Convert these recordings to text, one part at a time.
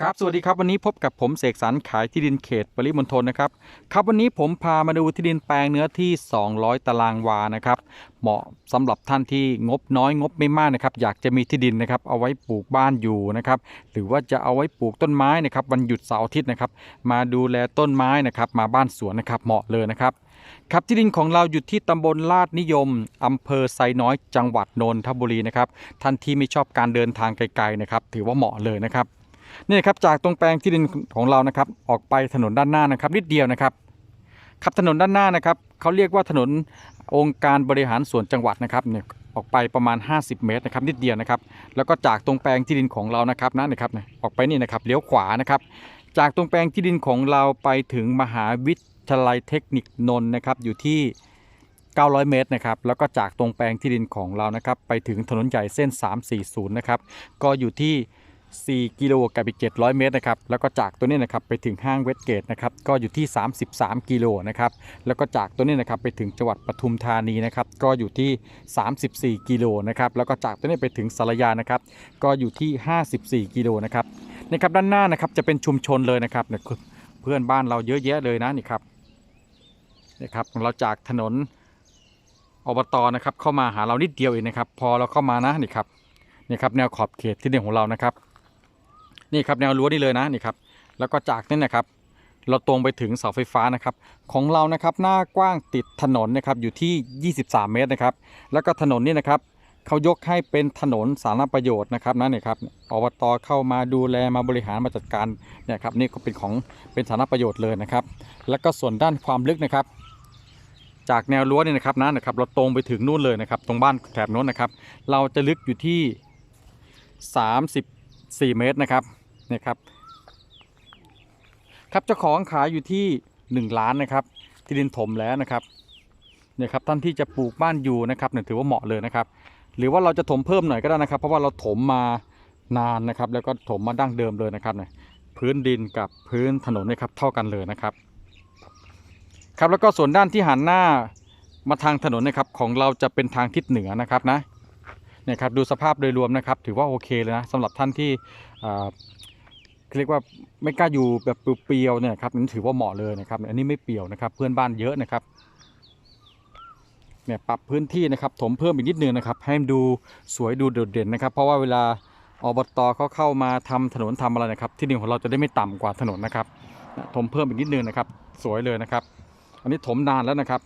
ครับสวัสดีครับวันนี้พบกับผมเสกสรรขายที่ดินเขตปริมณฑลนะครับครับวันนี้ผมพามาดูที่ดินแปลงเนื้อที่ 200 ตารางวานะครับ เหมาะสำหรับท่านที่งบน้อยงบไม่มากนะครับอยากจะมีที่ดินนะครับเอาไว้ปลูกบ้านอยู่นะครับหรือว่าจะเอาไว้ปลูกต้นไม้นะครับวันหยุดเสาร์อาทิตย์นะครับมาดูแลต้นไม้นะครับมาบ้านสวนนะครับเหมาะเลยนะครับครับที่ดินของเราอยู่ที่ตำบลลาดนิยมอำเภอไซน้อยจังหวัดนนทบุรีนะครับท่านที่ไม่ชอบการเดินทางไกลๆนะครับถือว่าเหมาะเลยนะครับ นี่ครับจากตรงแปลงที่ดินของเรานะครับ ออกไปถนนด้านหน้านะครับนิดเดียวนะครับครับถนนด้านหน้านะครับเขาเรียกว่าถนนองค์การบริหารส่วนจังหวัดนะครับเนี่ยออกไปประมาณ 50 เมตรนะครับนิดเดียวนะครับ แล้วก็จากตรงแปลงที่ดินของเรานะครับนั่นนะครับเนี่ยออกไปนี่นะครับเลี้ยวขวานะครับ จากตรงแปลงที่ดินของเราไปถึงมหาวิทยาลัยเทคนิคนนท์นะครับอยู่ที่ 900 เมตรนะครับแล้วก็จากตรงแปลงที่ดินของเรานะครับ ไปถึงถนนใหญ่เส้น 340 นะครับก็อยู่ที่ 4 กิโลกับอีก 700 เมตรนะครับ แล้วก็จากตัวนี้นะครับไปถึงห้างเวสเกตนะครับ ก็อยู่ที่ 33 กิโลนะครับ แล้วก็จากตัวนี้นะครับไปถึงจังหวัดปทุมธานีนะครับ ก็อยู่ที่ 34 กิโลนะครับ แล้วก็จากตัวนี้ไปถึงสารยานะครับ ก็อยู่ที่ 54 กิโลนะครับนะครับด้านหน้านะครับจะเป็นชุมชนเลยนะครับเพื่อนบ้านเราเยอะแยะเลยนะนี่ครับนะครับเราจากถนนอบตนะครับเข้ามาหาเรานิดเดียวเองนะครับ พอเราเข้ามานะนี่ครับนี่ครับแนวขอบเขตที่ดินของเรานะครับ นี่ครับแนวรั้วนี่เลยนะนี่ครับแล้วก็จากนี่นะครับ เราตรงไปถึงเสาไฟฟ้านะครับ ของเรานะครับหน้ากว้างติดถนนนะครับอยู่ที่ 23 เมตรนะครับ แล้วก็ถนนนี่นะครับเขายกให้เป็นถนนสาธารณประโยชน์นะครับนั่นนี่ครับอบตเข้ามาดูแลมาบริหารมาจัดการเนี่ยครับนี่ก็เป็นของเป็นสาธารณประโยชน์เลยนะครับ แล้วก็ส่วนด้านความลึกนะครับ จากแนวรั้วนี่นะครับนะนนะครับ เราตรงไปถึงนู่นเลยนะครับ ตรงบ้านแถบโน้นนะครับ เราจะลึกอยู่ที่ 34 เมตรนะครับ นี่ยครับ ครับเจ้าของขายอยู่ที่ 1 ล้านนะครับ ที่ดินถมแล้วนะครับเนี่ยครับท่านที่จะปลูกบ้านอยู่นะครับเนี่ยถือว่าเหมาะเลยนะครับ หรือว่าเราจะถมเพิ่มหน่อยก็ได้นะครับ เพราะว่าเราถมมานานนะครับ แล้วก็ถมมาดั้งเดิมเลยนะครับเนี่ยพื้นดินกับพื้นถนนนี่ยครับเท่ากันเลยนะครับครับแล้วก็ส่วนด้านที่หันหน้ามาทางถนนนะครับของเราจะเป็นทางทิศเหนือนะครับนะเนี่ยครับดูสภาพโดยรวมนะครับ ถือว่าโอเคเลยนะสำหรับท่านที่ เรียกว่าไม่กล้าอยู่แบบเปรียวๆเนี่ยครับนี่ถือว่าเหมาะเลยนะครับ อันนี้ไม่เปรียวนะครับ เพื่อนบ้านเยอะนะครับเนี่ยปรับพื้นที่นะครับถมเพิ่มอีกนิดนึงนะครับ ให้มันดูสวยดูโดดเด่นนะครับ เพราะว่าเวลาอบตเขาเข้ามาทำถนนทำอะไรนะครับ ที่ดินของเราจะได้ไม่ต่ำกว่าถนนนะครับถมเพิ่มอีกนิดนึงนะครับ สวยเลยนะครับ อันนี้ถมนานแล้วนะครับ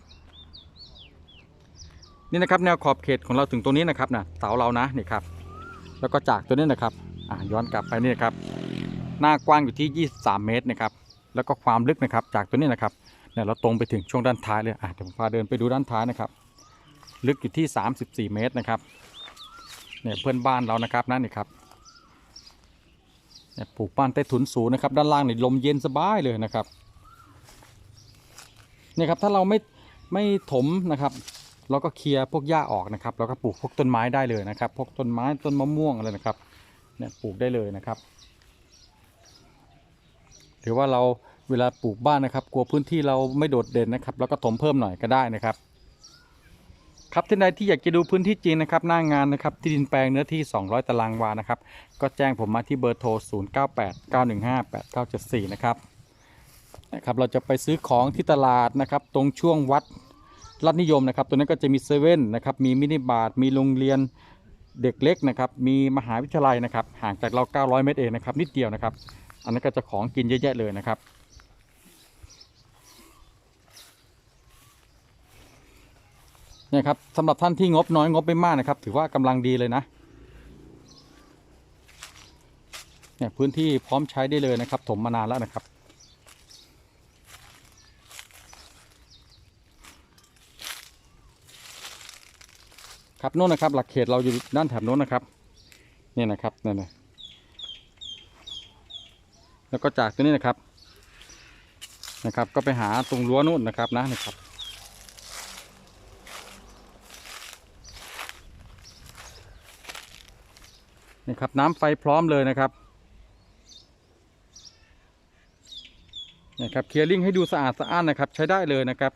นี่นะครับแนวขอบเขตของเราถึงตรงนี้นะครับนะเสาเรานะนี่ครับ แล้วก็จากตัวนี้นะครับอะย้อนกลับไปนี่นะครับ หน้ากว้างอยู่ที่ 23 เมตรนะครับแล้วก็ความลึกนะครับจากตัวนี้นะครับเนี่ยเราตรงไปถึงช่วงด้านท้ายเลยอะเดี๋ยวผมพาเดินไปดูด้านท้ายนะครับ ลึกอยู่ที่ 34 เมตรนะครับเนี่ยเพื่อนบ้านเรานะครับนั่นนี่ครับเนี่ยปลูกบ้านใต้ถุนสูงนะครับ ด้านล่างนี่ลมเย็นสบายเลยนะครับเนี่ยครับถ้าเราไม่ไม่ถมนะครับ เราก็เคลียร์พวกหญ้าออกนะครับ แล้วก็ปลูกพวกต้นไม้ได้เลยนะครับ พวกต้นไม้ต้นมะม่วงอะไรนะครับเนี่ยปลูกได้เลยนะครับ หรือว่าเราเวลาปลูกบ้านนะครับ กลัวพื้นที่เราไม่โดดเด่นนะครับ แล้วก็ถมเพิ่มหน่อยก็ได้นะครับ ครับท่านใดที่อยากจะดูพื้นที่จริงนะครับ หน้างานนะครับ ที่ดินแปลงเนื้อที่ 200 ตารางวานะครับ ก็แจ้งผมมาที่เบอร์โทร 0989158974 นะครับนะครับ เราจะไปซื้อของที่ตลาดนะครับ ตรงช่วงวัดรัฐนิยมนะครับ ตัวนั้นก็จะมีเซเว่นนะครับ มีมินิบาร์มีโรงเรียนเด็กเล็กนะครับ มีมหาวิทยาลัยนะครับ ห่างจากเรา 900 เมตรเองนะครับ นิดเดียวนะครับ อันนั้นก็จะของกินเยอะแยะเลยนะครับ เนี่ยครับสำหรับท่านที่งบน้อยงบไม่มากนะครับ ถือว่ากำลังดีเลยนะ เนี่ยพื้นที่พร้อมใช้ได้เลยนะครับ ถมมานานแล้วนะครับครับโน่นนะครับ หลักเขตเราอยู่ด้านแถบโน้นนะครับ เนี่ยนะครับนี่นะ แล้วก็จากตัวนี้นะครับ นะครับ ก็ไปหาตรงรั้วนู่นนะครับนะนะครับ นี่ครับน้ำไฟพร้อมเลยนะครับนี่ครับเคลียร์ลิงให้ดูสะอาดสะอ้านนะครับ ใช้ได้เลยนะครับ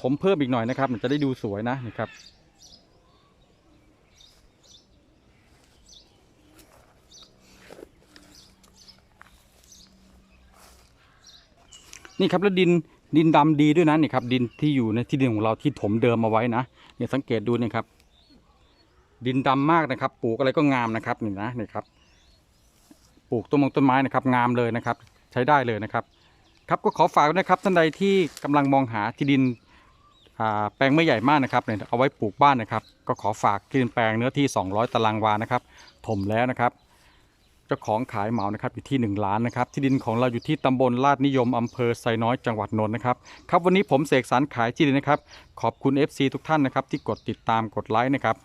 ถมเพิ่มอีกหน่อยนะครับ มันจะได้ดูสวยนะนี่ครับ นี่ครับแล้วดินดินดำดีด้วยนะนี่ครับดินที่อยู่ในที่ดินของเราที่ถมเดิมเอาไว้นะเนี่ยสังเกตดูนี่ครับ ดินดำมากนะครับ ปลูกอะไรก็งามนะครับนี่นะนี่ครับ ปลูกต้นมงต้นไม้นะครับ งามเลยนะครับ ใช้ได้เลยนะครับ ครับก็ขอฝากนะครับท่านใดที่กำลังมองหาที่ดินอ่าแปลงไม่ใหญ่มากนะครับเนี่ยเอาไว้ปลูกบ้านนะครับ ก็ขอฝากที่ดินแปลงเนื้อที่ 200 ตารางวานะครับ ถมแล้วนะครับ จ้าของขายเหมานะครับอยู่ที่ 1 ล้านนะครับที่ดินของเราอยู่ที่ตำบลลาดนิยมอำเภอไซน้อยจังหวัดนนท์นะครับครับวันนี้ผมเสกสรรขายที่ดินนะครับขอบคุณ FC ทุกท่านนะครับที่กดติดตามกดไลค์นะครับ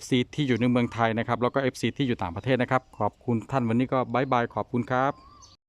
FC ที่อยู่ในเมืองไทยนะครับแล้วก็ FC ที่อยู่ต่างประเทศนะครับขอบคุณท่านวันนี้ก็บายบายขอบคุณครับ